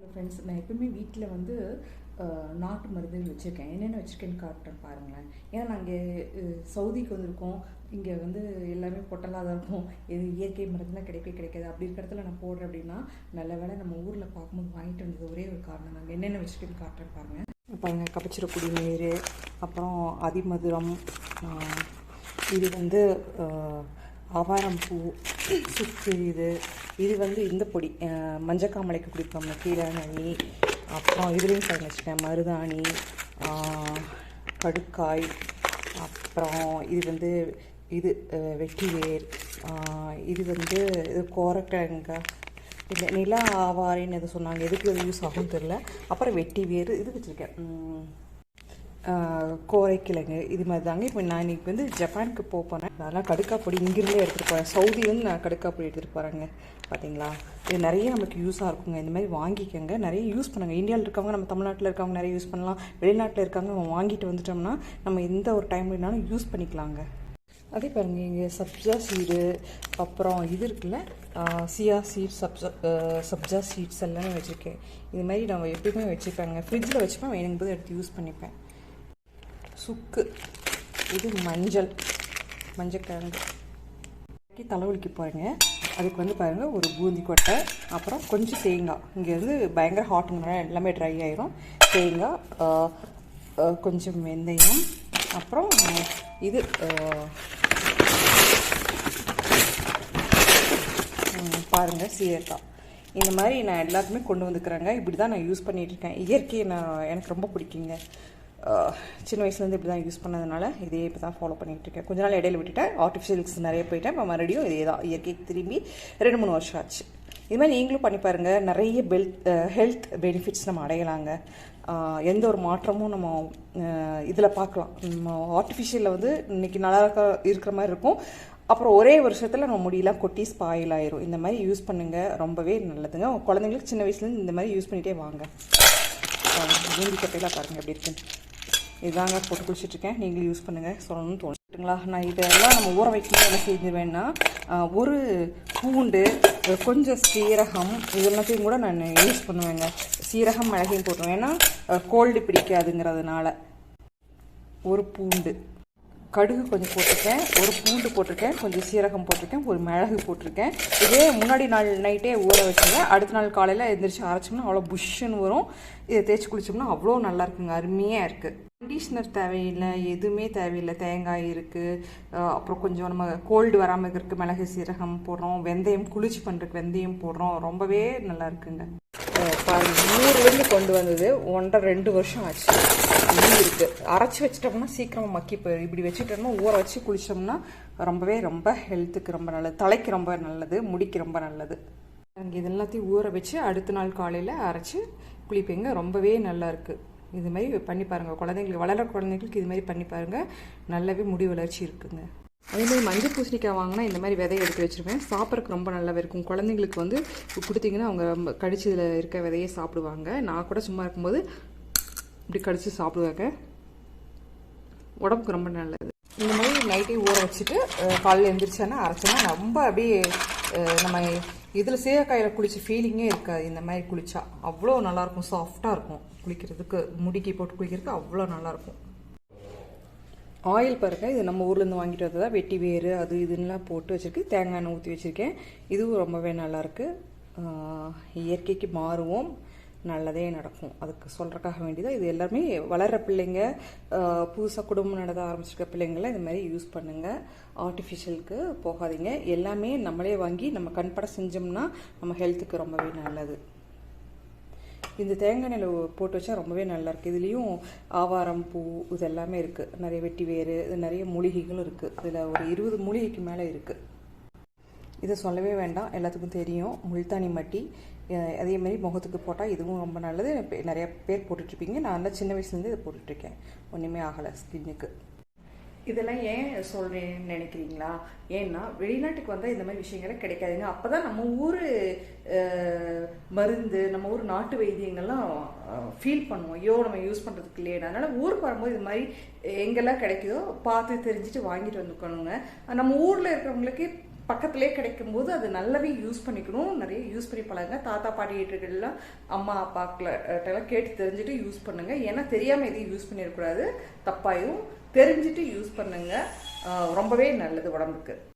Friends நான் எப்பவுமே வீட்டில் வந்து நாட்டு மருந்துகள் வச்சுருக்கேன். என்னென்ன வச்சுருக்கேன்னு காட்டுறேன் பாருங்களேன். ஏன்னா நாங்கள் சவுதிக்கு வந்திருக்கோம். இங்கே வந்து எல்லாமே பொட்டலாக தான் இருக்கும். இது இயற்கை மருந்துலாம் கிடைக்கவே கிடைக்காது. அப்படி இருக்கிற இடத்துல நான் போடுறேன் அப்படின்னா நல்ல வேளை நம்ம ஊரில் பார்க்கும்போது வாங்கிட்டு வந்தது ஒரே ஒரு காரணம் நாங்கள் என்னென்ன வச்சுருக்கேன்னு காட்டுறேன் பாருங்கள் பாருங்கள் கபச்சிர குடிநீர் அப்புறம் அதிமதுரம் இது வந்து ஆவாரம் பூ சுக்கு இது. இது வந்து இந்த பொடி. மஞ்சக்காமலைக்கு குடிப்போம். கீழே அப்புறம் இதுலேயும் பாருங்க வச்சுக்கேன் மருதாணி கடுக்காய் அப்புறம் இது வந்து இது வெட்டிவேர் இது வந்து இது கோரக்கிழங்கா. இல்லை நிலா ஆவாரின்னு எது சொன்னாங்க. எதுக்கு எதுவும் யூஸ் ஆகும் தெரில அப்புறம் வெட்டி வேறு இது வச்சுருக்கேன். கோரைக்கிழங்கு இது மாதிரி தாங்க. இப்போ நான் இன்னைக்கு வந்து ஜப்பானுக்கு போக போகிறேன் அதெல்லாம் கடுக்கா பொடி இங்கிருந்தே எடுத்துகிட்டு போகிறேன் சவுதிலேருந்து நான் கடுக்கா பொடி எடுத்துகிட்டு போகிறேங்க பார்த்தீங்களா இது நிறைய நமக்கு யூஸாக இருக்குங்க. இந்த மாதிரி வாங்கிக்கோங்க. நிறைய யூஸ் பண்ணுங்க. இந்தியாவில் இருக்கவங்க நம்ம தமிழ்நாட்டில் இருக்கவங்க நிறைய யூஸ் பண்ணலாம். வெளிநாட்டில் இருக்காங்க நம்ம வாங்கிட்டு வந்துட்டோம்னா நம்ம எந்த ஒரு டைம்லனாலும் யூஸ் பண்ணிக்கலாங்க. அதே பாருங்க இங்கே சப்ஜா சீடு அப்புறம் இது இருக்குல்ல chia seed sabja sabja seeds எல்லாமே வச்சுருக்கேன். இது மாதிரி நான் எப்பயுமே வச்சுப்பேங்க. ஃப்ரிட்ஜில் வச்சுப்பேன். வேணுங்கும் போது எடுத்து யூஸ் பண்ணிப்பேன். சுக்கு. இது மஞ்சள். மஞ்சக்கிழங்கு தலைவலிக்கு போகிறேங்க அதுக்கு வந்து பாருங்கள் ஒரு பூந்தி கொட்டை அப்புறம் கொஞ்சம் தேங்காய். இங்கேருந்து பயங்கர ஹாட்டுங்கிறனால எல்லாமே ட்ரை ஆயிரும். தேங்காய் கொஞ்சம் வெந்தயம் அப்புறம் இது பாருங்கள் சீரக்காய் இந்த மாதிரி நான் எல்லாத்துமே கொண்டு வந்துக்கிறேங்க இப்படி தான் நான் யூஸ் பண்ணிகிட்ருக்கேன் இருக்கேன். இயற்கையை நான் எனக்கு ரொம்ப பிடிக்குங்க. சின்ன வயசுலேருந்து இப்படி தான் யூஸ் பண்ணதுனால இதே இப்போ தான் ஃபாலோ பண்ணிகிட்டு இருக்கேன் கொஞ்ச நாள் இடையில விட்டுட்டேன். ஆர்டிஃபிஷியல்ஸ் நிறைய போயிட்டேன். இப்போ மறுபடியும் இதே தான். இயற்கைக்கு திரும்பி ரெண்டு மூணு வருஷம் ஆச்சு. இது மாதிரி நீங்களும் பண்ணி பாருங்கள் நிறைய பெல்த் ஹெல்த் பெனிஃபிட்ஸ் நம்ம அடையலாங்க. எந்த ஒரு மாற்றமும் நம்ம இதில் பார்க்கலாம். நம்ம ஆர்டிஃபிஷியலில் வந்து இன்னைக்கு நல்லா இருக்க இருக்கிற மாதிரி இருக்கும். அப்புறம் ஒரே வருஷத்தில் நம்ம முடியெல்லாம் கொட்டி ஸ்பாயில் ஆயிரும். இந்த மாதிரி யூஸ் பண்ணுங்கள் ரொம்பவே நல்லதுங்க. குழந்தைங்களுக்கு சின்ன வயசுலேருந்து இந்த மாதிரி யூஸ் பண்ணிகிட்டே வாங்க. பூந்தி கட்டையெல்லாம் பாருங்கள் எப்படி இருக்குன்னு. இதாங்க போட்டு குளிச்சுட்ருக்கேன். நீங்களும் யூஸ் பண்ணுங்கள் சொல்லணும்னு தோணுட்டுங்களா நான் இதெல்லாம் நம்ம ஊற வைக்கும்போது என்ன செஞ்சிருவேன்னா ஒரு பூண்டு கொஞ்சம் சீரகம் இதெல்லாத்தையும் கூட நான் யூஸ் பண்ணுவேங்க. சீரகம் மிளகையும் போட்டுருவேன். ஏன்னா கோல்டு பிடிக்காதுங்கிறதுனால. ஒரு பூண்டு. கடுகு கொஞ்சம் போட்டிருக்கேன். ஒரு பூண்டு போட்டிருக்கேன். கொஞ்சம் சீரகம் போட்டிருக்கேன். ஒரு மிளகு போட்டிருக்கேன். இதே முன்னாடி நாள் நைட்டே ஊற வச்சுங்க. அடுத்த நாள் காலையில் எழுந்திரிச்சு அரைச்சோம்னா அவ்வளோ புஷ்ஷுன்னு வரும். இதை தேய்ச்சி குளிச்சோம்னா அவ்வளோ நல்லா இருக்குங்க. அருமையாக இருக்குது கண்டிஷ்னர் தேவையில்லை எதுவுமே தேவையில்லை. தேங்காய் இருக்குது அப்புறம் கொஞ்சம் நம்ம கோல்டு வராமல் இருக்கிறதுக்கு மிளகு சீரகம் போடுறோம். வெந்தயம் குளிச்சு பண்ணுறதுக்கு வெந்தயம் போடுறோம். ரொம்பவே நல்லா இருக்குங்க. ஊர்லேருந்து கொண்டு வந்தது ஒன்றரை ரெண்டு வருஷம் ஆச்சு. இன்னும் இருக்கு. அரைச்சி வச்சிட்டோம்னா சீக்கிரமா மக்கி போயிடும் இப்படி வச்சுட்டோம்னா ஊற வச்சு குளிச்சோம்னா ரொம்பவே ரொம்ப ஹெல்த்துக்கு ரொம்ப நல்லது. தலைக்கு ரொம்ப நல்லது. முடிக்கு ரொம்ப நல்லது. இது எல்லாத்தையும் ஊற வச்சு அடுத்த நாள் காலையில் அரைச்சி குளிப்பீங்க. ரொம்பவே நல்லா இருக்கு. இது மாதிரி பண்ணி பாருங்க. குழந்தைங்களுக்கு வளர குழந்தைங்களுக்கு இது மாதிரி பண்ணி பாருங்கள் நல்லாவே முடி வளர்ச்சி இருக்குங்க. அதே மாதிரி மஞ்சள் பூசணிக்காய் வாங்கினா இந்த மாதிரி விதையை எடுத்து வச்சிருவேன். சாப்பிட்றதுக்கு ரொம்ப நல்லாவே இருக்கும். குழந்தைங்களுக்கு வந்து கொடுத்தீங்கன்னா அவங்க ரொம்ப கடிச்சு இதில் இருக்க விதையே சாப்பிடுவாங்க. நான் கூட சும்மா இருக்கும்போது இப்படி கடிச்சு சாப்பிடுவாங்க. உடம்புக்கு ரொம்ப நல்லது. இந்த மாதிரி நைட்டே ஊற வச்சுட்டு காலையில் எழுந்திரிச்சோன்னா அரைச்சோன்னா ரொம்ப அப்படியே நம்ம இதில் சீரக்காயில் குளிச்ச ஃபீலிங்கே இருக்காது. இந்த மாதிரி குளிச்சா அவ்வளோ நல்லாயிருக்கும். சாஃப்டாக இருக்கும். குளிக்கிறதுக்கு முடிக்கி போட்டு குளிக்கிறதுக்கு அவ்வளோ நல்லாயிருக்கும். ஆயில் பருக்க இது நம்ம ஊர்லேருந்து வாங்கிட்டு வந்ததா? வெட்டி வேறு அது இதுன்னெலாம் போட்டு வச்சுருக்கு. தேங்காய் எண்ணெய் ஊற்றி வச்சுருக்கேன். இதுவும் ரொம்பவே நல்லாயிருக்கு. இயற்கைக்கு மாறுவோம். நல்லதே நடக்கும். அதுக்கு சொல்கிறக்காக வேண்டியதான் இது எல்லாமே வளர்கிற பிள்ளைங்க புதுசாக குடும்பம் நடத்த ஆரம்பிச்சிருக்க பிள்ளைங்களாம் இந்த மாதிரி யூஸ் பண்ணுங்கள் ஆர்டிஃபிஷியலுக்கு போகாதீங்க. எல்லாமே நம்மளே வாங்கி நம்ம கண்பட செஞ்சோம்னா நம்ம ஹெல்த்துக்கு ரொம்பவே நல்லது. இந்த தேங்காய் நெல் போட்டு வச்சா ரொம்பவே நல்லா இருக்கு. இதுலேயும் ஆவாரம் பூ இது எல்லாமே இருக்கு. நிறைய வெட்டி வேறு இது நிறைய மூலிகைகளும் இருக்கு. இதில் ஒரு இருபது மூலிகைக்கு மேலே இருக்கு. இதை சொல்லவே வேண்டாம். எல்லாத்துக்கும் தெரியும். முல்தானி மட்டி அதே மாதிரி முகத்துக்கு போட்டால் இதுவும் ரொம்ப நல்லது. நிறைய பேர் போட்டுட்ருப்பீங்க. நான் தான் சின்ன வயசுலேருந்து இதை போட்டுட்ருக்கேன். ஒன்றுமே ஆகலை ஸ்கின்னுக்கு. இதெல்லாம் ஏன் சொல்கிறேன்னு நினைக்கிறீங்களா? ஏன்னா வெளிநாட்டுக்கு வந்தால் இந்த மாதிரி விஷயங்களே கிடைக்காதுங்க. அப்போ தான் நம்ம ஊர் மருந்து நம்ம ஊர் நாட்டு வைத்தியங்கள்லாம் ஃபீல் பண்ணுவோம். ஐயோ நம்ம யூஸ் பண்ணுறதுக்கு இல்லையா அதனால் ஊருக்கு வரும்போது இது மாதிரி எங்கெல்லாம் கிடைக்குதோ பார்த்து தெரிஞ்சுட்டு வாங்கிட்டு வந்துக்கணுங்க நம்ம ஊரில் இருக்கிறவங்களுக்கு பக்கத்திலே கிடைக்கும்போது அது நல்லாவே யூஸ் பண்ணிக்கணும். நிறைய யூஸ் பண்ணி பழகுங்க தாத்தா பாட்டிகிட்டலாம் அம்மா அப்பாக்கிட்டலாம் கேட்டு தெரிஞ்சுட்டு யூஸ் பண்ணுங்க. ஏன்னா தெரியாமல் எதையும் யூஸ் பண்ணிடக்கூடாது. தப்பாயும் தெரிஞ்சுட்டு யூஸ் பண்ணுங்க. ரொம்பவே நல்லது உடம்புக்கு.